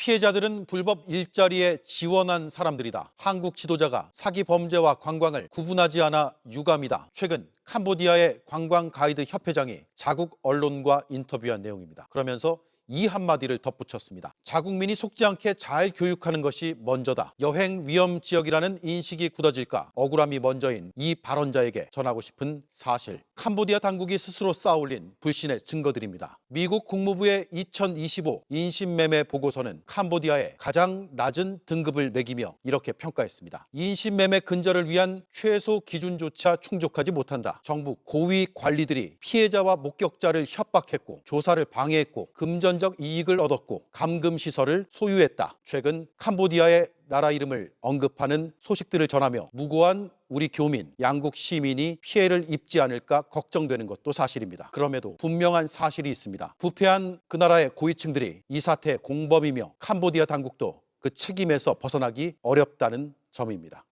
피해자들은 불법 일자리에 지원한 사람들이다. 한국 지도자가 사기 범죄와 관광을 구분하지 않아 유감이다. 최근 캄보디아의 관광 가이드 협회장이 자국 언론과 인터뷰한 내용입니다. 그러면서 이 한마디를 덧붙였습니다. 자국민이 속지 않게 잘 교육하는 것이 먼저다. 여행 위험 지역이라는 인식이 굳어질까 억울함이 먼저인 이 발언자에게 전하고 싶은 사실. 캄보디아 당국이 스스로 쌓아올린 불신의 증거들입니다. 미국 국무부의 2025 인신매매 보고서는 캄보디아에 가장 낮은 등급을 매기며 이렇게 평가했습니다. 인신매매 근절을 위한 최소 기준조차 충족하지 못한 다. 정부 고위 관리들이 피해자와 목격자를 협박했고 조사를 방해했고 금전적 이익을 얻었고 감금 시설을 소유했다. 최근 캄보디아의 나라 이름을 언급하는 소식들을 전하며 무고한 우리 교민, 양국 시민이 피해를 입지 않을까 걱정되는 것도 사실입니다. 그럼에도 분명한 사실이 있습니다. 부패한 그 나라의 고위층들이 이 사태의 공범이며 캄보디아 당국도 그 책임에서 벗어나기 어렵다는 점입니다.